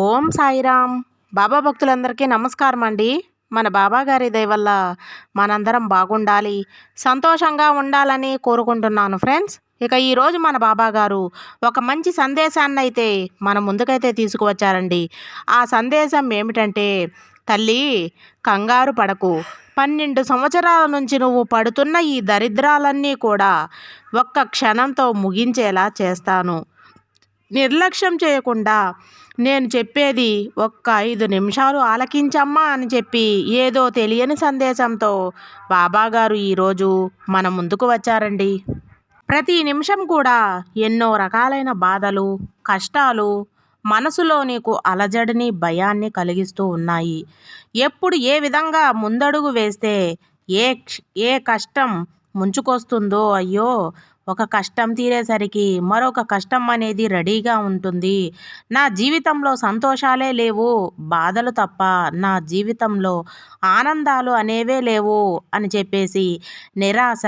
ఓం సాయిరామ్. బాబా భక్తులందరికీ నమస్కారం అండి మన బాబా గారి వల్ల మనందరం బాగుండాలి సంతోషంగా ఉండాలని కోరుకుంటున్నాను ఫ్రెండ్స్. ఇక ఈరోజు మన బాబాగారు ఒక మంచి సందేశాన్ని అయితే మన ముందుకైతే తీసుకువచ్చారండి. ఆ సందేశం ఏమిటంటే తల్లి కంగారు పడకు. పన్నెండు సంవత్సరాల నుంచి నువ్వు పడుతున్న ఈ దరిద్రాలన్నీ కూడా ఒక్క క్షణంతో ముగించేలా చేస్తాను. నిర్లక్ష్యం చేయకుండా నేను చెప్పేది ఒక్క ఐదు నిమిషాలు ఆలకించమ్మా అని చెప్పి ఏదో తెలియని సందేశంతో బాబాగారు ఈరోజు మన ముందుకు వచ్చారండి. ప్రతి నిమిషం కూడా ఎన్నో రకాలైన బాధలు కష్టాలు మనసులో నీకు అలజడిని భయాన్ని కలిగిస్తూ ఉన్నాయి. ఎప్పుడు ఏ విధంగా ముందడుగు వేస్తే ఏ ఏ కష్టం ముంచుకొస్తుందో అయ్యో ఒక కష్టం తీరేసరికి మరొక కష్టం అనేది రెడీగా ఉంటుంది. నా జీవితంలో సంతోషాలే లేవు బాధలు తప్ప నా జీవితంలో ఆనందాలు అనేవే లేవు అని చెప్పేసి నిరాశ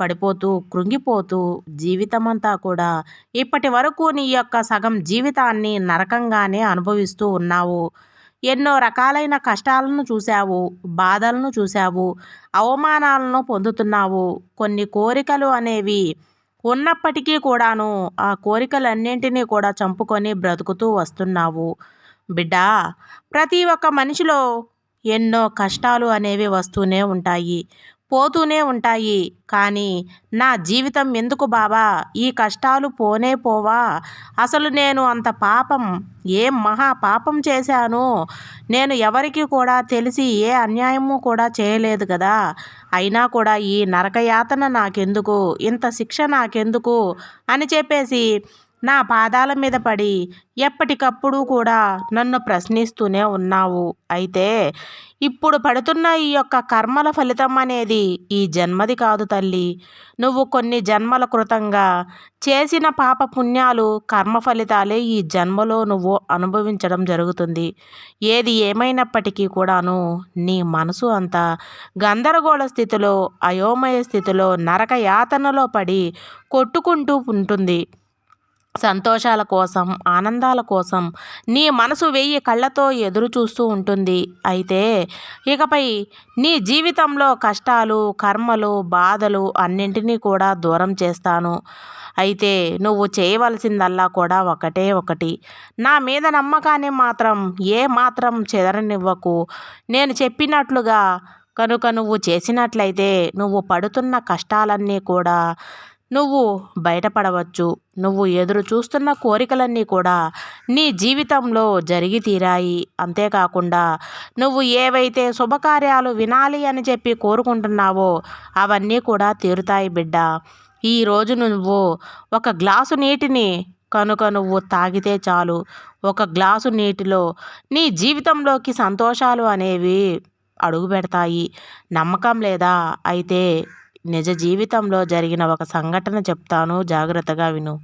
పడిపోతూ కృంగిపోతూ జీవితమంతా కూడా ఇప్పటి వరకు నీ యొక్క సగం జీవితాన్ని నరకంగానే అనుభవిస్తూ ఉన్నావు. ఎన్నో రకాలైన కష్టాలను చూశావు బాధలను చూశావు అవమానాలను పొందుతున్నావు. కొన్ని కోరికలు అనేవి ఉన్నప్పటికీ కూడాను ఆ కోరికలన్నింటినీ కూడా చంపుకొని బ్రతుకుతూ వస్తున్నావు. బిడ్డా ప్రతి ఒక్క మనిషిలో ఎన్నో కష్టాలు అనేవి వస్తూనే ఉంటాయి. పోతూనే ఉంటాయి. కానీ నా జీవితం ఎందుకు బాబా? ఈ కష్టాలు పోనే పోవా? అసలు నేను అంత పాపం ఏం మహా పాపం చేశాను? నేను ఎవరికి కూడా తెలిసి ఏ అన్యాయము కూడా చేయలేదు కదా అయినా కూడా ఈ నరకయాతన నాకెందుకు? ఇంత శిక్ష నాకెందుకు? అని చెప్పేసి నా పాదాల మీద పడి ఎప్పటికప్పుడు కూడా నన్ను ప్రశ్నిస్తూనే ఉన్నావు. అయితే ఇప్పుడు పడుతున్న ఈ యొక్క కర్మల ఫలితం అనేది ఈ జన్మది కాదు తల్లి. నువ్వు కొన్ని జన్మల కృతంగా చేసిన పాప పుణ్యాలు కర్మ ఫలితాలే ఈ జన్మలో నువ్వు అనుభవించడం జరుగుతుంది. ఏది ఏమైనప్పటికీ కూడాను నీ మనసు అంతా గందరగోళ స్థితిలో అయోమయ స్థితిలో నరక యాతనలో పడి కొట్టుకుంటూ ఉంటుంది. సంతోషాల కోసం ఆనందాల కోసం నీ మనసు వెయ్యి కళ్ళతో ఎదురు చూస్తూ ఉంటుంది. అయితే ఇకపై నీ జీవితంలో కష్టాలు కర్మలు బాధలు అన్నింటినీ కూడా దూరం చేస్తాను. అయితే నువ్వు చేయవలసిందల్లా కూడా ఒకటే ఒకటి. నా మీద నమ్మకాన్ని మాత్రం ఏ మాత్రం చెదరనివ్వకు. నేను చెప్పినట్లుగా కనుక నువ్వు చేసినట్లయితే నువ్వు పడుతున్న కష్టాలన్నీ కూడా నువ్వు బయటపడవచ్చు. నువ్వు ఎదురు చూస్తున్న కోరికలన్నీ కూడా నీ జీవితంలో జరిగి తీరాయి. అంతేకాకుండా నువ్వు ఏవైతే శుభకార్యాలు వినాలి అని చెప్పి కోరుకుంటున్నావో అవన్నీ కూడా తీరుతాయి బిడ్డ. ఈరోజు నువ్వు ఒక గ్లాసు నీటిని కనుక నువ్వు తాగితే చాలు. ఒక గ్లాసు నీటిలో నీ జీవితంలోకి సంతోషాలు అనేవి అడుగు పెడతాయి నమ్మకం లేదా? అయితే నిజ జీవితంలో జరిగిన ఒక సంఘటన చెప్తాను జాగ్రత్తగా విను.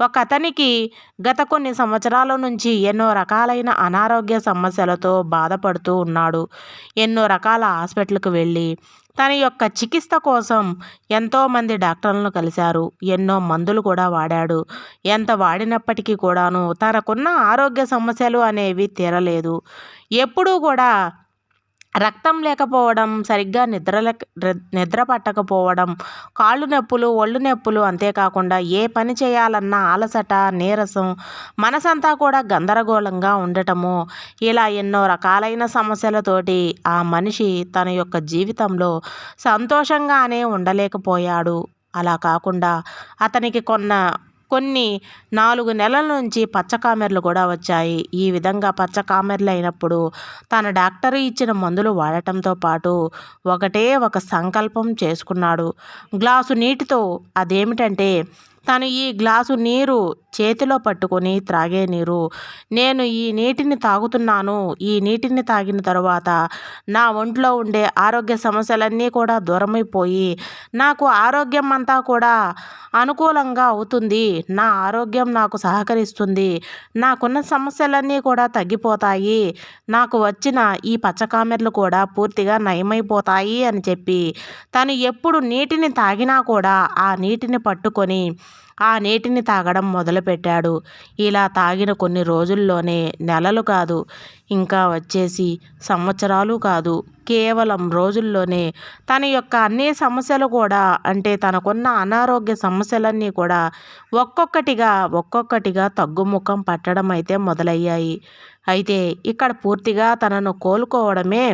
ఒక అతనికి గత కొన్ని సంవత్సరాల నుంచి ఎన్నో రకాలైన అనారోగ్య సమస్యలతో బాధపడుతూ ఉన్నాడు. ఎన్నో రకాల హాస్పిటల్కి వెళ్ళి తన యొక్క చికిత్స కోసం ఎంతోమంది డాక్టర్లను కలిశారు. ఎన్నో మందులు కూడా వాడాడు. ఎంత వాడినప్పటికీ కూడాను తనకున్న ఆరోగ్య సమస్యలు అనేవి తీరలేదు. ఎప్పుడూ కూడా రక్తం లేకపోవడం సరిగ్గా నిద్ర నిద్ర పట్టకపోవడం కాళ్ళు నొప్పులు ఒళ్ళు నొప్పులు అంతేకాకుండా ఏ పని చేయాలన్నా అలసట నీరసం మనసంతా కూడా గందరగోళంగా ఉండటము. ఇలా ఎన్నో రకాలైన సమస్యలతోటి ఆ మనిషి తన యొక్క జీవితంలో సంతోషంగానే ఉండలేకపోయాడు. అలా కాకుండా అతనికి కొన్న కొన్ని నాలుగు నెలల నుంచి పచ్చ కామెర్లు కూడా వచ్చాయి. ఈ విధంగా పచ్చకామెర్లు అయినప్పుడు తన డాక్టర్ ఇచ్చిన మందులు వాడటంతో పాటు ఒకటే ఒక సంకల్పం చేసుకున్నాడు. గ్లాసు నీటితో అదేమిటంటే తను ఈ గ్లాసు నీరు చేతిలో పట్టుకొని త్రాగే నీరు నేను ఈ నీటిని తాగుతున్నాను. ఈ నీటిని తాగిన తర్వాత నా ఒంట్లో ఉండే ఆరోగ్య సమస్యలన్నీ కూడా దూరమైపోయి నాకు ఆరోగ్యం అంతా కూడా అనుకూలంగా అవుతుంది. నా ఆరోగ్యం నాకు సహకరిస్తుంది. నాకున్న సమస్యలన్నీ కూడా తగ్గిపోతాయి. నాకు వచ్చిన ఈ పచ్చకామెర్లు కూడా పూర్తిగా నయమైపోతాయి అని చెప్పి తను ఎప్పుడు నీటిని తాగినా కూడా ఆ నీటిని పట్టుకొని ఆ నీటిని తాగడం మొదలుపెట్టాడు. ఇలా తాగిన కొన్ని రోజుల్లోనే నెలలు కాదు ఇంకా వచ్చేసి సంవత్సరాలు కాదు. కేవలం రోజుల్లోనే తన యొక్క అన్ని సమస్యలు కూడా అంటే తనకున్న అనారోగ్య సమస్యలన్నీ కూడా ఒక్కొక్కటిగా ఒక్కొక్కటిగా తగ్గుముఖం పట్టడం అయితే మొదలయ్యాయి. అయితే ఇక్కడ పూర్తిగా తనను కోలుకోవడమే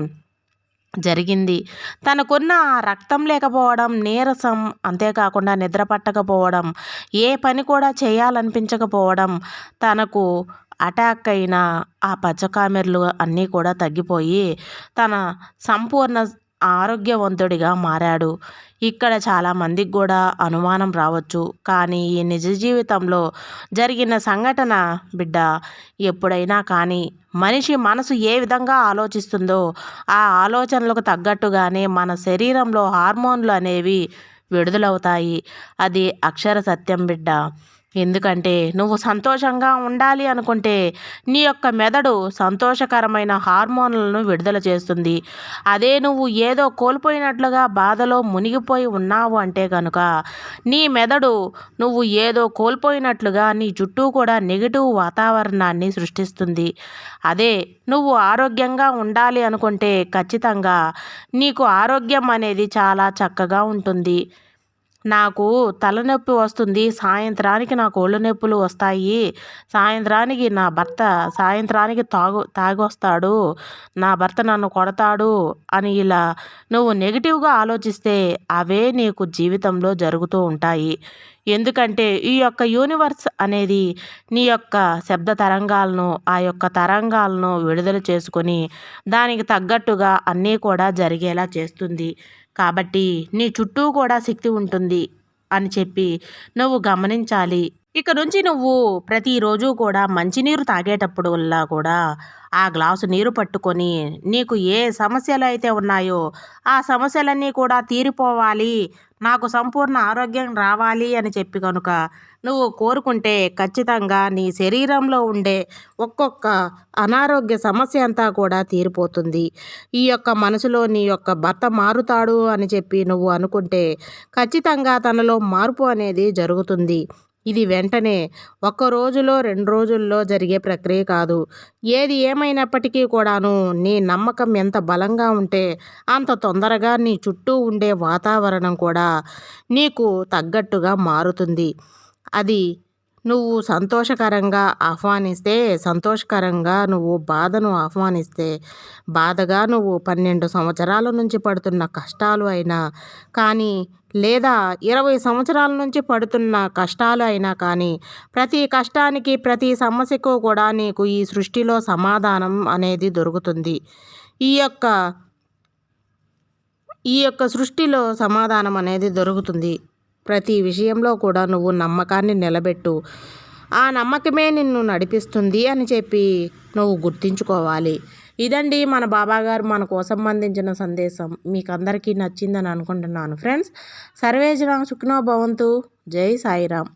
జరిగింది. తనకున్న రక్తం లేకపోవడం నీరసం అంతేకాకుండా నిద్ర పట్టకపోవడం ఏ పని కూడా చేయాలనిపించకపోవడం తనకు అటాక్ అయిన ఆ పచ్చకామెర్లు అన్నీ కూడా తగ్గిపోయి తన సంపూర్ణ ఆరోగ్యవంతుడిగా మారాడు. ఇక్కడ చాలామందికి కూడా అనుమానం రావచ్చు. కానీ ఈ నిజ జీవితంలో జరిగిన సంఘటన బిడ్డ ఎప్పుడైనా కానీ మనిషి మనసు ఏ విధంగా ఆలోచిస్తుందో ఆ ఆలోచనలకు తగ్గట్టుగానే మన శరీరంలో హార్మోన్లు అనేవి విడుదలవుతాయి. అది అక్షర సత్యం బిడ్డ. ఎందుకంటే నువ్వు సంతోషంగా ఉండాలి అనుకుంటే నీ యొక్క మెదడు సంతోషకరమైన హార్మోన్లను విడుదల చేస్తుంది. అదే నువ్వు ఏదో కోల్పోయినట్లుగా బాధలో మునిగిపోయి ఉన్నావు అంటే కనుక నీ మెదడు నువ్వు ఏదో కోల్పోయినట్లుగా నీ చుట్టూ కూడా నెగిటివ్ వాతావరణాన్ని సృష్టిస్తుంది. అదే నువ్వు ఆరోగ్యంగా ఉండాలి అనుకుంటే ఖచ్చితంగా నీకు ఆరోగ్యం అనేది చాలా చక్కగా ఉంటుంది. నాకు తలనొప్పి వస్తుంది. సాయంత్రానికి నాకు ఒళ్ళు నొప్పులు వస్తాయి. సాయంత్రానికి నా భర్త సాయంత్రానికి తాగు తాగొస్తాడు. నా భర్త నన్ను కొడతాడు అని ఇలా నువ్వు నెగిటివ్గా ఆలోచిస్తే అవే నీకు జీవితంలో జరుగుతూ ఉంటాయి. ఎందుకంటే ఈ యొక్క యూనివర్స్ అనేది నీ యొక్క శబ్ద తరంగాలను ఆ యొక్క తరంగాలను విడుదల చేసుకొని దానికి తగ్గట్టుగా అన్నీ కూడా జరిగేలా చేస్తుంది. కాబట్టి నీ చుట్టూ కూడా శక్తి ఉంటుంది అని చెప్పి నువ్వు గమనించాలి. ఇక నుంచి నువ్వు ప్రతిరోజు కూడా మంచినీరు తాగేటప్పుడు వల్ల కూడా ఆ గ్లాసు నీరు పట్టుకొని నీకు ఏ సమస్యలు అయితే ఉన్నాయో ఆ సమస్యలన్నీ కూడా తీరిపోవాలి నాకు సంపూర్ణ ఆరోగ్యం రావాలి అని చెప్పి కనుక నువ్వు కోరుకుంటే ఖచ్చితంగా నీ శరీరంలో ఉండే ఒక్కొక్క అనారోగ్య సమస్య అంతా కూడా తీరిపోతుంది. ఈ యొక్క మనసులో నీ యొక్క భర్త మారుతాడు అని చెప్పి నువ్వు అనుకుంటే ఖచ్చితంగా తనలో మార్పు అనేది జరుగుతుంది. ఇది వెంటనే ఒక్క రోజులో రెండు రోజుల్లో జరిగే ప్రక్రియ కాదు. ఏది ఏమైనప్పటికీ కూడాను నీ నమ్మకం ఎంత బలంగా ఉంటే అంత తొందరగా నీ చుట్టూ ఉండే వాతావరణం కూడా నీకు తగ్గట్టుగా మారుతుంది. అది నువ్వు సంతోషకరంగా ఆహ్వానిస్తే సంతోషకరంగా నువ్వు బాధను ఆహ్వానిస్తే బాధగా నువ్వు పన్నెండు సంవత్సరాల నుంచి పడుతున్న కష్టాలు అయినా కానీ లేదా ఇరవై సంవత్సరాల నుంచి పడుతున్న కష్టాలు అయినా కానీ ప్రతి కష్టానికి ప్రతి సమస్యకు కూడా నీకు ఈ సృష్టిలో సమాధానం అనేది దొరుకుతుంది. ఈ యొక్క ఈ యొక్క సృష్టిలో సమాధానం అనేది దొరుకుతుంది. ప్రతి విషయంలో కూడా నువ్వు నమ్మకాన్ని నిలబెట్టు. ఆ నమ్మకమే నిన్ను నడిపిస్తుంది అని చెప్పి నువ్వు గుర్తించుకోవాలి. ఇదండి మన బాబాగారు మన కోసం అందించిన సందేశం. మీకు అందరికీ నచ్చిందని అనుకుంటున్నాను. ఫ్రెండ్స్ సర్వేజన సుఖనో భవంతు. జై సాయిరామ్